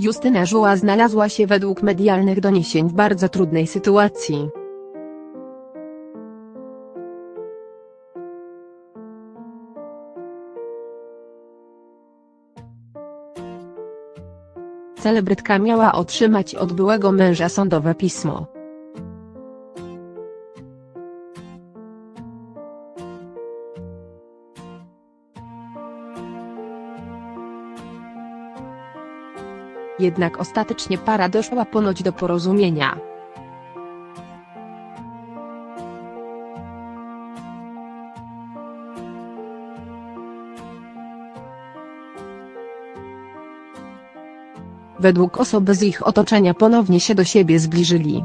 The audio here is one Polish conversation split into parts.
Justyna Żuła znalazła się według medialnych doniesień w bardzo trudnej sytuacji. Celebrytka miała otrzymać od byłego męża sądowe pismo. Jednak ostatecznie para doszła ponoć do porozumienia. Według osoby z ich otoczenia ponownie się do siebie zbliżyli.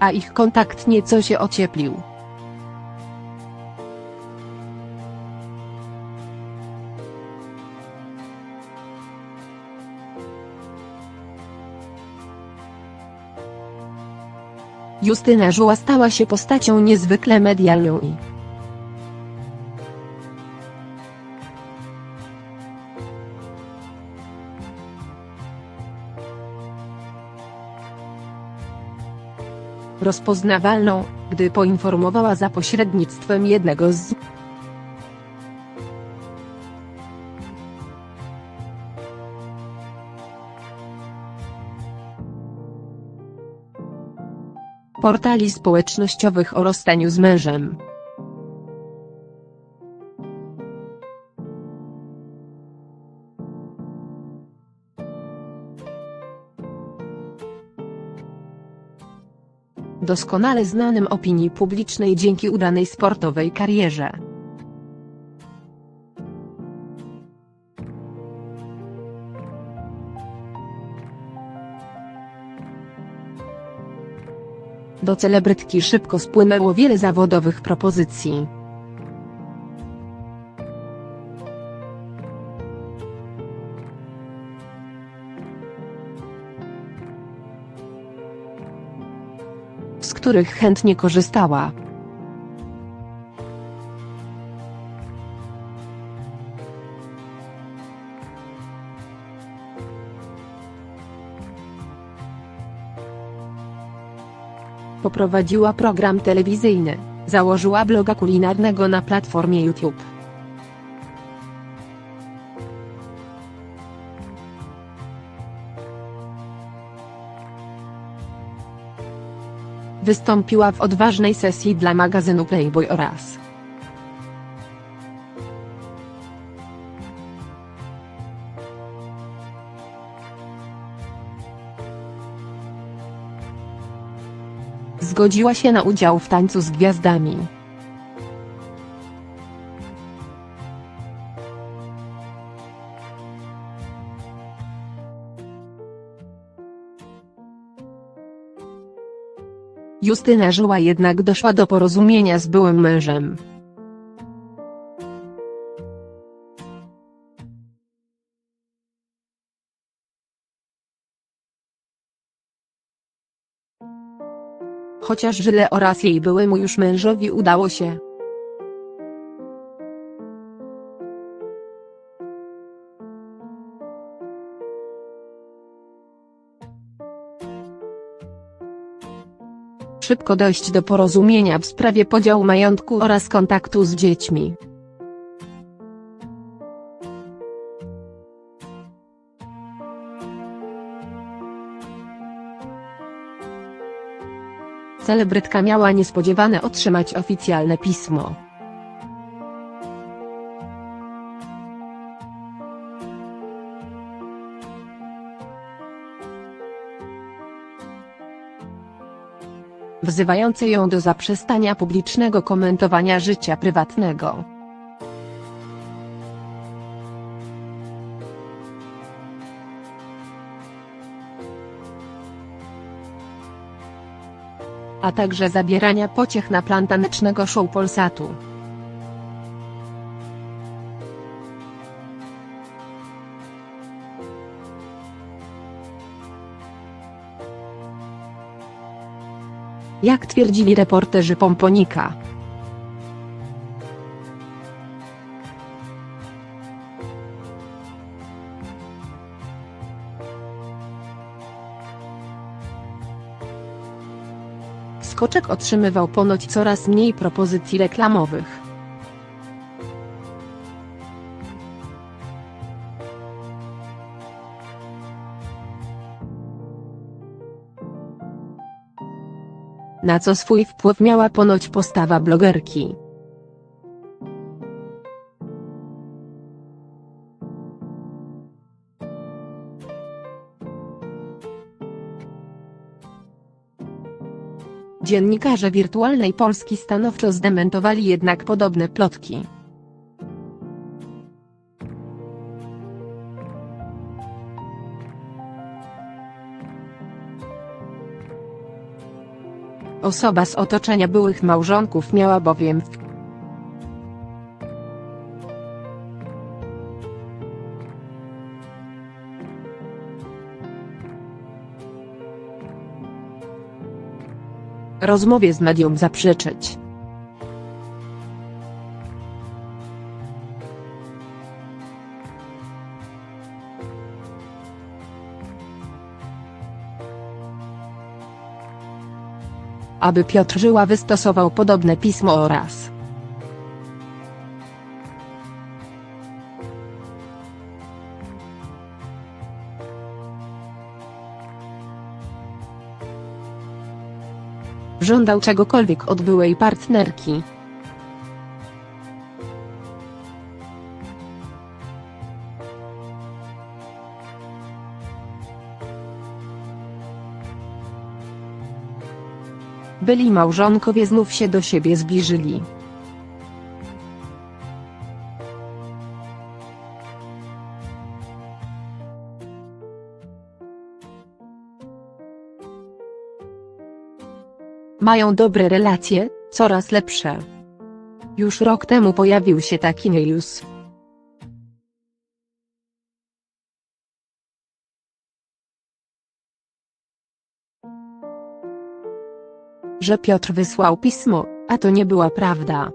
A ich kontakt nieco się ocieplił. Justyna Żuła stała się postacią niezwykle medialną i rozpoznawalną, gdy poinformowała za pośrednictwem jednego z portali społecznościowych o rozstaniu z mężem. Doskonale znanym opinii publicznej dzięki udanej sportowej karierze. Do celebrytki szybko spłynęło wiele zawodowych propozycji. Których chętnie korzystała. Poprowadziła program telewizyjny, założyła bloga kulinarnego na platformie YouTube. Wystąpiła w odważnej sesji dla magazynu Playboy oraz zgodziła się na udział w tańcu z gwiazdami. Justyna Żyła jednak doszła do porozumienia z byłym mężem. Chociaż Żyle oraz jej byłemu już mężowi udało się szybko dojść do porozumienia w sprawie podziału majątku oraz kontaktu z dziećmi. Celebrytka miała niespodziewane otrzymać oficjalne pismo. Wzywające ją do zaprzestania publicznego komentowania życia prywatnego. A także zabierania pociech na plan tanecznego show Polsatu. Jak twierdzili reporterzy Pomponika. Skoczek otrzymywał ponoć coraz mniej propozycji reklamowych. Na co swój wpływ miała ponoć postawa blogerki. Dziennikarze Wirtualnej Polski stanowczo zdementowali jednak podobne plotki. Osoba z otoczenia byłych małżonków miała bowiem w rozmowie z medium zaprzeczyć. Aby Piotr Żyła wystosował podobne pismo oraz żądał czegokolwiek od byłej partnerki. Byli małżonkowie znów się do siebie zbliżyli. Mają dobre relacje, coraz lepsze. Już rok temu pojawił się taki news. Że Piotr wysłał pismo, a to nie była prawda.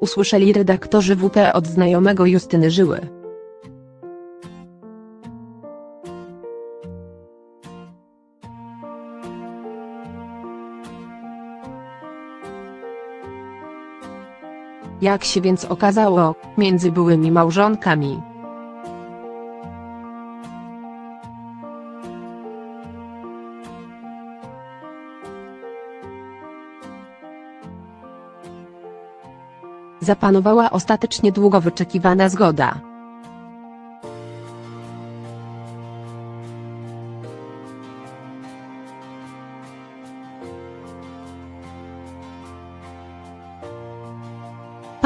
Usłyszeli redaktorzy WP od znajomego Justyny Żyły. Jak się więc okazało, między byłymi małżonkami. Zapanowała ostatecznie długo wyczekiwana zgoda.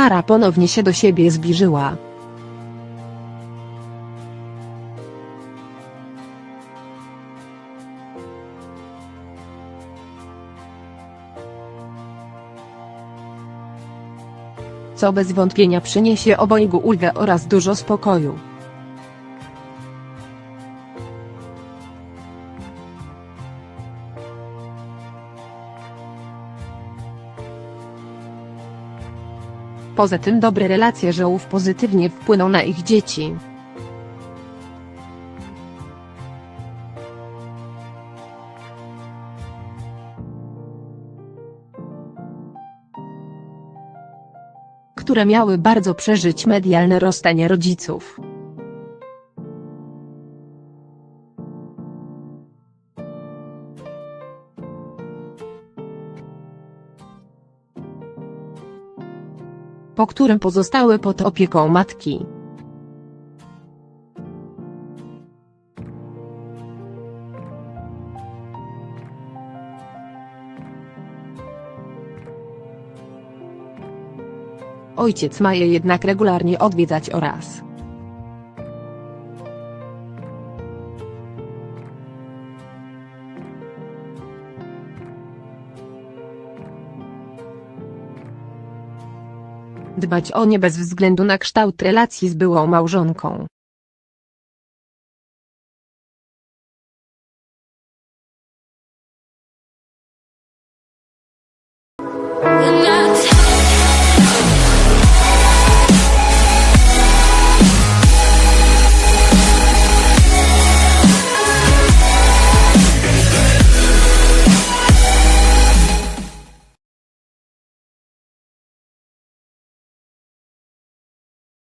Para ponownie się do siebie zbliżyła. Co bez wątpienia przyniesie obojgu ulgę oraz dużo spokoju. Poza tym dobre relacje żołów pozytywnie wpłyną na ich dzieci. które miały bardzo przeżyć medialne rozstanie rodziców. Po którym pozostały pod opieką matki. Ojciec ma je jednak regularnie odwiedzać oraz Dbać o nie bez względu na kształt relacji z byłą małżonką.